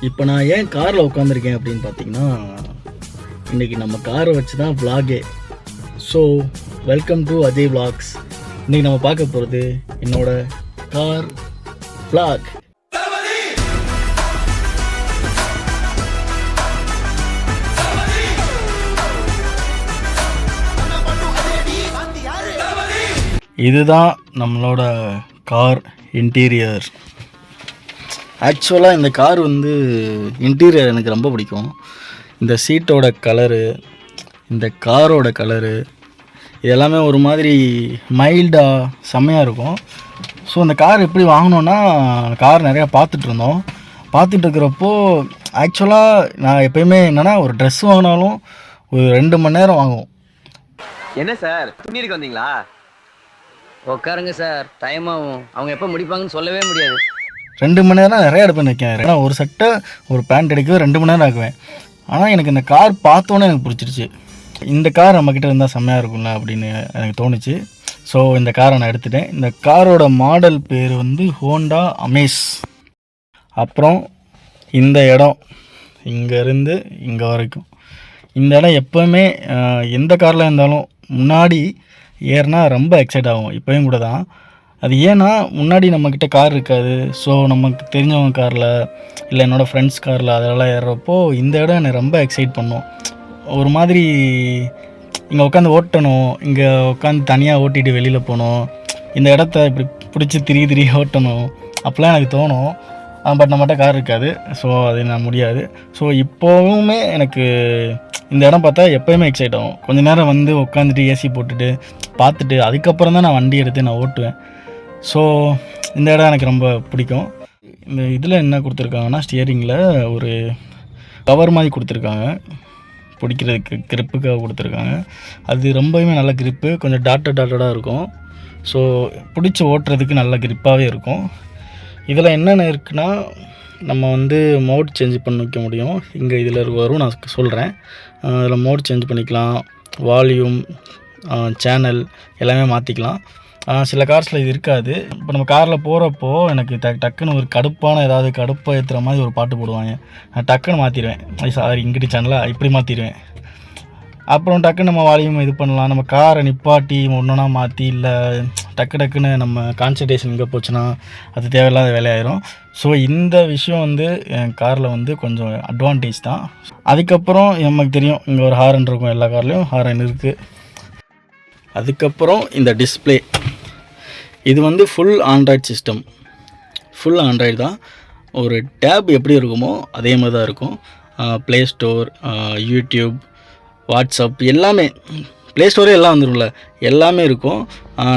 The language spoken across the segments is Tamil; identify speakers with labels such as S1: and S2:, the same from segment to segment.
S1: இப்போ நான் ஏன் காரில் உட்காந்துருக்கேன் அப்படின்னு பார்த்தீங்கன்னா இன்றைக்கி நம்ம காரை வச்சு தான் vlog-ஏ. So welcome to Ajay vlogs. இன்றைக்கி நம்ம பார்க்க போகிறது என்னோட கார் vlog. இதுதான் நம்மளோட கார் இன்டீரியர் ஆக்சுவலாக இந்த கார் வந்து இன்டீரியர் எனக்கு ரொம்ப பிடிக்கும். இந்த சீட்டோட கலரு இந்த காரோட கலரு இது எல்லாமே ஒரு மாதிரி மைல்டாக செம்மையாக இருக்கும். ஸோ அந்த கார் எப்படி வாங்கினோன்னா கார் நிறையா பார்த்துட்டு இருந்தோம். பார்த்துட்டு இருக்கிறப்போ ஆக்சுவலாக நான் எப்பயுமே என்னென்னா ஒரு ட்ரெஸ் வாங்கினாலும் ஒரு ரெண்டு மணி நேரம் வாங்குவோம்.
S2: என்ன சார்? துணிருக்கு வந்தீங்களா?
S3: உட்காருங்க சார். டைம் ஆகும். அவங்க எப்போ முடிப்பாங்கன்னு சொல்லவே முடியாது.
S1: ரெண்டு மணி நேரம் நிறைய எடுப்பேன் நிற்கேன் ஏன்னா ஒரு சட்டை ஒரு பேண்ட் எடுக்கவே ரெண்டு மணி நேரம் ஆக்குவேன் ஆனால் எனக்கு இந்த கார் பார்த்தோன்னே எனக்கு பிடிச்சிருச்சு. இந்த கார் நம்மக்கிட்ட இருந்தால் செம்மையாக இருக்கும்ல அப்படின்னு எனக்கு தோணுச்சு. ஸோ இந்த காரை நான் எடுத்துட்டேன். இந்த காரோட மாடல் பேர் வந்து ஹோண்டா அமேஸ் அப்புறம் இந்த இடம் இங்கேருந்து இங்கே வரைக்கும். இந்த இடம் எப்போவுமே எந்த காரில் இருந்தாலும் முன்னாடி ஏறினா ரொம்ப எக்ஸைட் ஆகும். இப்போயும் கூட தான் அது ஏன்னா முன்னாடி நம்மக்கிட்ட கார் இருக்காது. ஸோ நமக்கு தெரிஞ்சவங்க காரில் இல்லை என்னோடய ஃப்ரெண்ட்ஸ் காரில் அதெல்லாம் ஏறுறப்போ இந்த இடம் என்னை ரொம்ப எக்ஸைட் பண்ணும். ஒரு மாதிரி இங்கே உட்காந்து ஓட்டணும் இங்கே உட்காந்து தனியாக ஓட்டிட்டு வெளியில் போகணும் இந்த இடத்த இப்படி பிடிச்சி திரி திரி ஓட்டணும் அப்போலாம் எனக்கு தோணும். பட் நம்மகிட்ட கார் இருக்காது. ஸோ அது நான் முடியாது. ஸோ இப்போவுமே எனக்கு இந்த இடம் பார்த்தா எப்போயுமே எக்ஸைட் ஆகும். கொஞ்ச நேரம் வந்து உட்காந்துட்டு ஏசி போட்டுட்டு பார்த்துட்டு அதுக்கப்புறம் தான் நான் வண்டி எடுத்து நான் ஓட்டுவேன். ஸோ இந்த இடம் எனக்கு ரொம்ப பிடிக்கும். இந்த இதில் என்ன கொடுத்துருக்காங்கன்னா ஸ்டியரிங்கில் ஒரு கவர் மாதிரி கொடுத்துருக்காங்க. பிடிக்கிறதுக்கு கிரிப்புக்காக கொடுத்துருக்காங்க. அது ரொம்பவுமே நல்ல கிரிப்பு கொஞ்சம் டாட்டட் டாட்டடாக இருக்கும். ஸோ பிடிச்சி ஓட்டுறதுக்கு நல்ல கிரிப்பாகவே இருக்கும். இதில் என்னென்ன இருக்குன்னா நம்ம வந்து மோட் சேஞ்ச் பண்ணிக்க முடியும். இங்கே இதில் வரும் நான் சொல்கிறேன் அதில் மோட் சேஞ்ச் பண்ணிக்கலாம். வால்யூம் சேனல் எல்லாமே மாற்றிக்கலாம் சில கார்ஸில் இது இருக்காது. இப்போ நம்ம காரில் போகிறப்போ எனக்கு ட டக்குன்னு ஒரு கடுப்பான ஏதாவது கடுப்பை ஏற்றுற மாதிரி ஒரு பாட்டு போடுவாங்க. நான் டக்குன்னு மாற்றிடுவேன் சாரி இங்கிட்டு சேனலாக இப்படி மாற்றிடுவேன் அப்புறம் டக்குன்னு நம்ம வால்யூம் இது பண்ணலாம். நம்ம காரை நிப்பாட்டி ஒன்றுனா மாற்றி இல்லை டக்கு டக்குன்னு நம்ம கான்சன்ட்ரேஷன் இங்கே போச்சுன்னா அது தேவையில்லாத வேலையாயிரும். ஸோ இந்த விஷயம் வந்து என் காரில் வந்து கொஞ்சம் அட்வான்டேஜ் தான். அதுக்கப்புறம் நமக்கு தெரியும் இங்கே ஒரு ஹாரன் இருக்கும் எல்லா கார்லேயும் ஹாரன் இருக்குது அதுக்கப்புறம் இந்த டிஸ்ப்ளே இது வந்து full Android system full Android தான். ஒரு டேப் எப்படி இருக்குமோ அதே மாதிரி தான் இருக்கும். ப்ளே ஸ்டோர் யூடியூப் வாட்ஸ்அப் எல்லாமே. ப்ளே ஸ்டோரே எல்லாம் வந்துரும்ல. எல்லாமே இருக்கும்.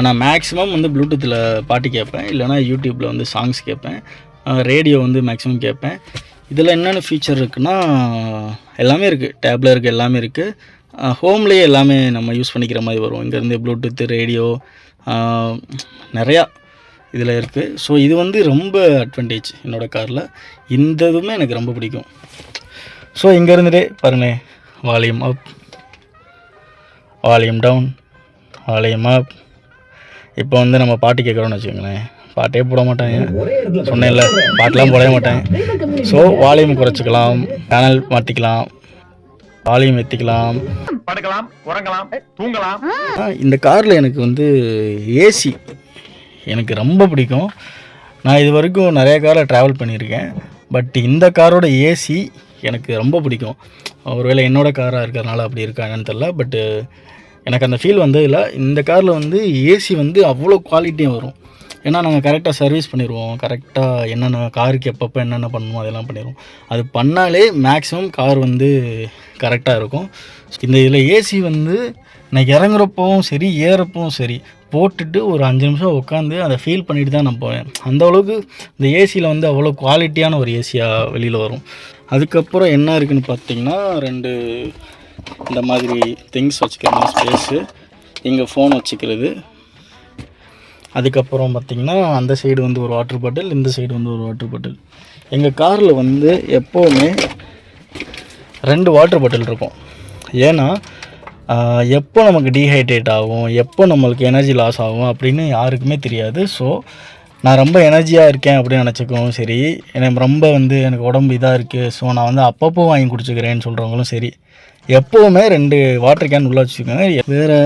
S1: நான் மேக்ஸிமம் வந்து ப்ளூடூத்தில் பாட்டு கேட்பேன். இல்லைனா யூடியூப்பில் வந்து சாங்ஸ் கேட்பேன். ரேடியோ வந்து மேக்ஸிமம் கேட்பேன். இதில் என்னென்ன ஃபீச்சர் இருக்குன்னா எல்லாமே இருக்குது டேப்பில் இருக்குது எல்லாமே இருக்குது ஹோம்லேயே எல்லாமே நம்ம யூஸ் பண்ணிக்கிற மாதிரி வரும். இங்கேருந்து ப்ளூடூத்து ரேடியோ நிறையா இதில் இருக்குது ஸோ இது வந்து ரொம்ப அட்வான்டேஜ் என்னோடய காரில் இந்த இதுவுமே எனக்கு ரொம்ப பிடிக்கும். ஸோ இங்கே இருந்துட்டே பாருங்களேன் volume up volume down volume up இப்போ வந்து நம்ம பாட்டு கேட்குறோன்னு வச்சுக்கோங்களேன். பாட்டே போட மாட்டாங்க. சொன்னேன்ல பாட்டெலாம் போடவே மாட்டாங்க. ஸோ வால்யூம் குறைச்சிக்கலாம். பேனல் மாற்றிக்கலாம் வால்யூம் ஏற்றிக்கலாம்
S2: படுக்கலாம் உறங்கலாம் தூங்கலாம்.
S1: இந்த காரில் எனக்கு வந்து ஏசி எனக்கு ரொம்ப பிடிக்கும். நான் இது வரைக்கும் நிறைய காரில் ட்ராவல் பண்ணியிருக்கேன். பட் இந்த காரோட ஏசி எனக்கு ரொம்ப பிடிக்கும். ஒருவேளை என்னோட காராக இருக்கிறதுனால அப்படி இருக்கா என்னன்னு தெரில பட்டு எனக்கு அந்த ஃபீல் வந்ததில்ல. இந்த காரில் வந்து ஏசி வந்து அவ்வளோ குவாலிட்டியாக வரும். ஏன்னா நாங்கள் கரெக்டாக சர்வீஸ் பண்ணிடுவோம் கரெக்டாக என்னென்ன காருக்கு எப்பப்போ என்னென்ன பண்ணணுமோ அதெல்லாம் பண்ணிடுவோம் அது பண்ணாலே மேக்ஸிமம் கார் வந்து கரெக்டாக இருக்கும். இந்த இதில் ஏசி வந்து நான் இறங்குறப்பவும் சரி ஏறப்பவும் சரி போட்டுட்டு ஒரு அஞ்சு நிமிஷம் உட்காந்து அதை ஃபீல் பண்ணிட்டு தான் நான் போவேன். அந்த அளவுக்கு இந்த ஏசியில் வந்து அவ்வளோ குவாலிட்டியான ஒரு ஏசியாக வெளியில் வரும். அதுக்கப்புறம் என்ன இருக்குன்னு பார்த்தீங்கன்னா ரெண்டு இந்த மாதிரி திங்ஸ் வச்சுக்கிற மாதிரி ஸ்பேஸு இங்கே ஃபோன் வச்சுக்கிறது. அதுக்கப்புறம் பார்த்திங்கன்னா அந்த சைடு வந்து ஒரு வாட்டர் பாட்டில் இந்த சைடு வந்து ஒரு வாட்டர் பாட்டில் எங்கள் காரில் வந்து எப்போவுமே ரெண்டு வாட்டர் பாட்டில் இருக்கும். ஏன்னா எப்போ நமக்கு டீஹைட்ரேட் ஆகும் எப்போ நம்மளுக்கு எனர்ஜி லாஸ் ஆகும் அப்படின்னு யாருக்குமே தெரியாது. ஸோ நான் ரொம்ப எனர்ஜியாக இருக்கேன் அப்படின்னு நினச்சிக்கவும் சரி. எனக்கு ரொம்ப வந்து எனக்கு உடம்பு இதாக இருக்குது ஸோ நான் வந்து அப்பப்போ வாங்கி குடிச்சுக்கிறேன்னு சொல்கிறவங்களும் சரி. எப்போவுமே ரெண்டு வாட்டர் கேன் உள்ளே வச்சுக்கோங்க. வேறு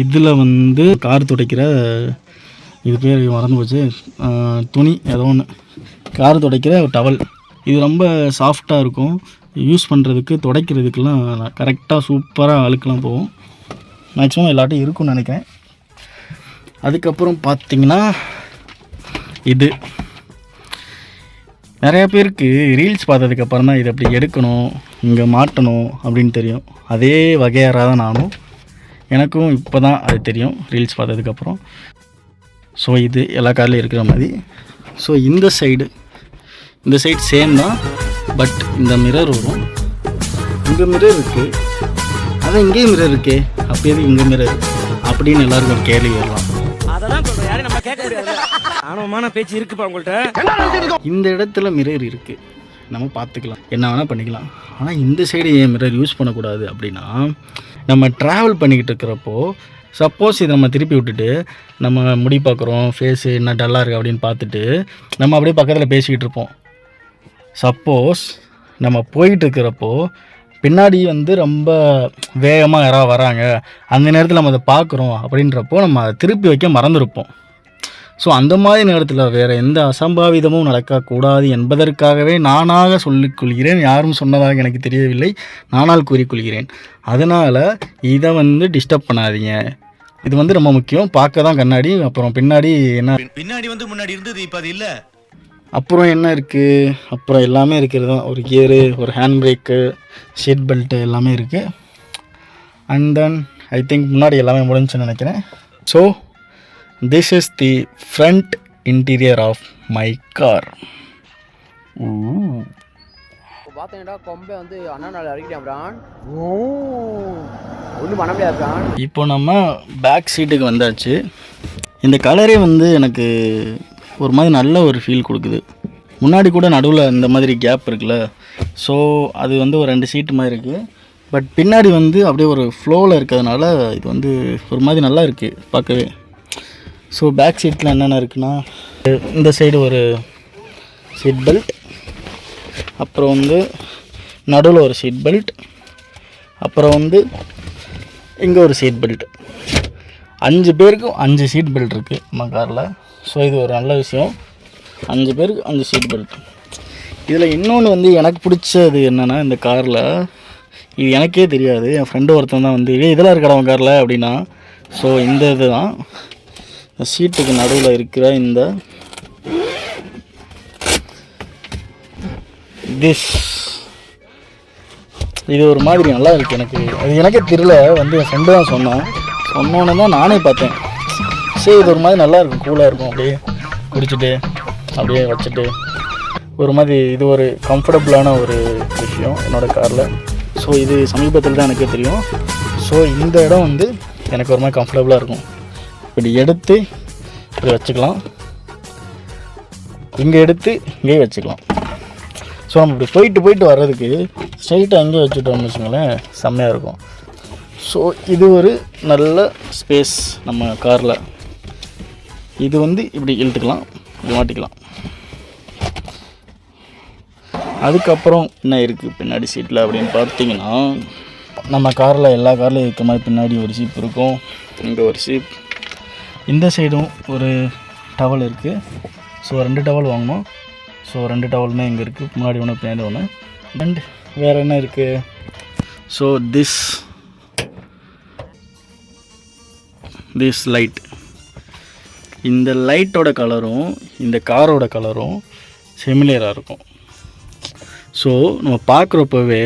S1: இதில் வந்து கார் துடைக்கிற இது பேர் மறந்து போச்சு. துணி ஏதோ ஒன்று கார் துடைக்கிற ஒரு டவல் இது ரொம்ப சாஃப்டாக இருக்கும். யூஸ் பண்ணுறதுக்கு துடைக்கிறதுக்கெலாம் கரெக்டாக சூப்பராக அழுக்கெலாம் போகும். மேக்ஸிமம் எல்லாட்டையும் இருக்கும்னு நினைக்கிறேன். அதுக்கப்புறம் பார்த்தீங்கன்னா இது. நிறைய பேருக்கு ரீல்ஸ் பார்த்ததுக்கப்புறம் தான் இது அப்படி எடுக்கணும் இங்கே மாட்டணும் அப்படின்னு தெரியும். அதே வகையாராக தான் நானும். எனக்கும் இப்போ தான் அது தெரியும் ரீல்ஸ் பார்த்ததுக்கப்புறம். ஸோ இது எல்லா கார்லையும் இருக்கிற மாதிரி. ஸோ இந்த சைடு இந்த சைடு சேம் தான் பட் இந்த மிரர் வரும். இங்கே மிரர் இருக்குது அதான் இங்கேயும் மிரர் இருக்கே. அப்படியே இங்கே மிரர் அப்படின்னு எல்லாருக்கும் ஒரு கேள்வி வரலாம்
S4: ஆணவமான பேச்சு இருக்குப்பா உங்கள்கிட்ட
S1: இந்த இடத்துல மிரர் இருக்குது நம்ம பார்த்துக்கலாம். என்ன வேணால் பண்ணிக்கலாம். ஆனால் இந்த சைடு ஏன் மிரர் யூஸ் பண்ணக்கூடாது அப்படின்னா நம்ம ட்ராவல் பண்ணிக்கிட்டு இருக்கிறப்போ சப்போஸ் இதை நம்ம திருப்பி விட்டுட்டு நம்ம முடி பார்க்குறோம் ஃபேஸு என்ன டல்லாக இருக்குது அப்படின்னு பார்த்துட்டு நம்ம அப்படியே பக்கத்தில் பேசிக்கிட்டு இருப்போம். சப்போஸ் நம்ம போயிட்டு இருக்கிறப்போ பின்னாடி வந்து ரொம்ப வேகமாக யாராவது வராங்க அந்த நேரத்தில் நம்ம அதை பார்க்குறோம் அப்படின்றப்போ நம்ம அதை திருப்பி வைக்க மறந்துருப்போம். ஸோ அந்த மாதிரி நேரத்தில் வேறு எந்த அசம்பாவிதமும் நடக்கக்கூடாது என்பதற்காகவே நானாக சொல்லிக்கொள்கிறேன். யாரும் சொன்னதாக எனக்கு தெரியவில்லை. நானால் கூறிக்கொள்கிறேன். அதனால் இதை வந்து டிஸ்டர்ப் பண்ணாதீங்க. இது வந்து ரொம்ப முக்கியம். பார்க்க தான் கண்ணாடி அப்புறம் பின்னாடி என்ன?
S5: பின்னாடி வந்து முன்னாடி இருந்தது இப்ப அது இல்ல.
S1: அப்புறம் என்ன இருக்குது அப்புறம் எல்லாமே இருக்கிறது தான். ஒரு கியரு ஒரு ஹேண்ட் பிரேக்கு சீட் பெல்ட்டு எல்லாமே இருக்குது அண்ட் தென் ஐ திங்க் முன்னாடி எல்லாமே முடிஞ்சுன்னு நினைக்கிறேன். So this is the front interior of my car
S6: பார்த்தீங்கன்னா கொம்பை வந்து அண்ணா நாள் பிரான். ஒன்றும் பண்ண முடியாது பிரான்.
S1: இப்போ நம்ம பேக் சீட்டுக்கு வந்தாச்சு. இந்த கலரே வந்து எனக்கு ஒரு மாதிரி நல்ல ஒரு ஃபீல் கொடுக்குது. முன்னாடி கூட நடுவில் இந்த மாதிரி கேப் இருக்குல்ல. ஸோ அது வந்து ஒரு ரெண்டு சீட்டு மாதிரி இருக்குது பட் பின்னாடி வந்து அப்படியே ஒரு ஃப்ளோவில் இருக்கிறதுனால இது வந்து ஒரு மாதிரி நல்லா இருக்குது பார்க்கவே. ஸோ பேக் சீட்டில் என்னென்ன இருக்குன்னா இந்த சைடு ஒரு சீட் பெல்ட் அப்புறம் வந்து நடுவில் ஒரு சீட் பெல்ட் அப்புறம் வந்து இங்கே ஒரு சீட் பெல்ட் அஞ்சு பேருக்கும் அஞ்சு சீட் பெல்ட் இருக்குது நம்ம காரில் ஸோ இது ஒரு நல்ல விஷயம். அஞ்சு பேருக்கு அஞ்சு சீட் பெல்ட் இதில் இன்னொன்று வந்து எனக்கு பிடிச்சது என்னென்னா இந்த காரில் இது எனக்கே தெரியாது. என் ஃப்ரெண்டு ஒருத்தன் தான் வந்து இதெல்லாம் இருக்கடா உன் காரில் அப்படின்னா ஸோ இந்த இது தான். சீட்டுக்கு நடுவில் இருக்கிற இந்த திஸ் இது ஒரு மாதிரி நல்லா இருக்கு எனக்கு. அது எனக்கே தெரியல. வந்து என் ஃப்ரெண்டு தான் சொன்னான். சொன்னோன்னு தான் நானே பார்த்தேன். சரி இது ஒரு மாதிரி நல்லா இருக்கும். கூலாக இருக்கும். அப்படியே குடிச்சிட்டு அப்படியே வச்சுட்டு. ஒரு மாதிரி இது ஒரு கம்ஃபர்டபுளான ஒரு விஷயம் என்னோடய காரில் ஸோ இது சமீபத்தில் தான் எனக்கே தெரியும். ஸோ இந்த இடம் வந்து எனக்கு ஒரு மாதிரி கம்ஃபர்டபுளாக இருக்கும். இப்படி எடுத்து இப்படி வச்சுக்கலாம். இங்கே எடுத்து இங்கேயே வச்சுக்கலாம். ஸோ நம்ம இப்படி போயிட்டு போயிட்டு வர்றதுக்கு ஸ்ட்ரைட்டாக அங்கேயே வச்சுட்டோம்னு வச்சுங்களேன் செம்மையாக இருக்கும். ஸோ இது ஒரு நல்ல ஸ்பேஸ் நம்ம காரில் இது வந்து இப்படி இழுத்துக்கலாம் இப்படி மாட்டிக்கலாம். அதுக்கப்புறம் என்ன இருக்குது பின்னாடி சீட்டில் அப்படின்னு பார்த்தீங்கன்னா நம்ம காரில் எல்லா கார்லையும் இருக்க மாதிரி பின்னாடி ஒரு சீப் இருக்கும். இங்கே ஒரு சீப் இந்த சைடும் ஒரு டவல் இருக்குது ஸோ ரெண்டு டவல் வாங்கினோம் ஸோ ரெண்டு டவலுமே இங்கே இருக்குது முன்னாடி ஒன்று பின்னாடி ஒன்று அண்ட் வேறு என்ன இருக்குது ஸோ திஸ் திஸ் லைட் இந்த லைட்டோட கலரும் இந்த காரோட கலரும் செமிலியராக இருக்கும். ஸோ நம்ம பார்க்குறப்பவே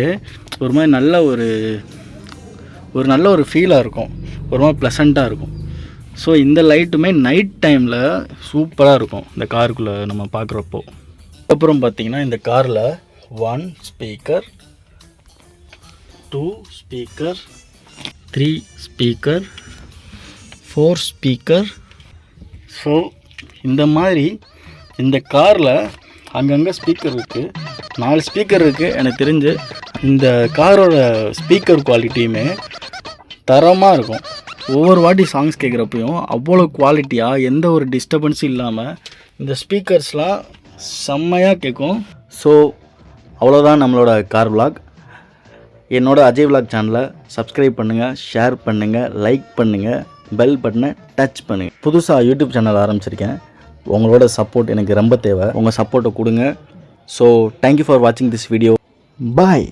S1: ஒரு மாதிரி நல்ல ஒரு ஒரு நல்ல ஒரு ஃபீலாக இருக்கும். ஒரு மாதிரி ப்ளசண்ட்டாக இருக்கும். ஸோ இந்த லைட்டுமே நைட் டைமில் சூப்பராக இருக்கும். இந்த காருக்குள்ளே நம்ம பார்க்குறப்போ. அப்புறம் பார்த்தீங்கன்னா இந்த காரில் one speaker two speaker three speaker four speaker so இந்த மாதிரி இந்த காரில் அங்கங்கே ஸ்பீக்கர் இருக்குது நாலு ஸ்பீக்கர் இருக்குது எனக்கு தெரிஞ்சு. இந்த காரோட ஸ்பீக்கர் குவாலிட்டியுமே தரமாக இருக்கும். ஒவ்வொரு வாட்டி சாங்ஸ் கேட்குறப்பையும் அவ்வளோ குவாலிட்டியாக எந்த ஒரு டிஸ்டர்பன்ஸும் இல்லாமல் இந்த ஸ்பீக்கர்ஸ்லாம் செம்மையாக கேட்கும் ஸோ அவ்வளோதான் நம்மளோட கார் விளாக் என்னோடய அஜய் விளாக் சேனலை சப்ஸ்கிரைப் பண்ணுங்கள் ஷேர் பண்ணுங்கள் லைக் பண்ணுங்கள் பெல் பட்டனை டச் பண்ணுங்கள் புதுசாக யூடியூப் சேனல் ஆரம்பிச்சிருக்கேன். உங்களோட சப்போர்ட் எனக்கு ரொம்ப தேவை. உங்கள் சப்போர்ட்டை கொடுங்க. ஸோ தேங்க்யூ ஃபார் வாட்சிங் திஸ் வீடியோ பாய்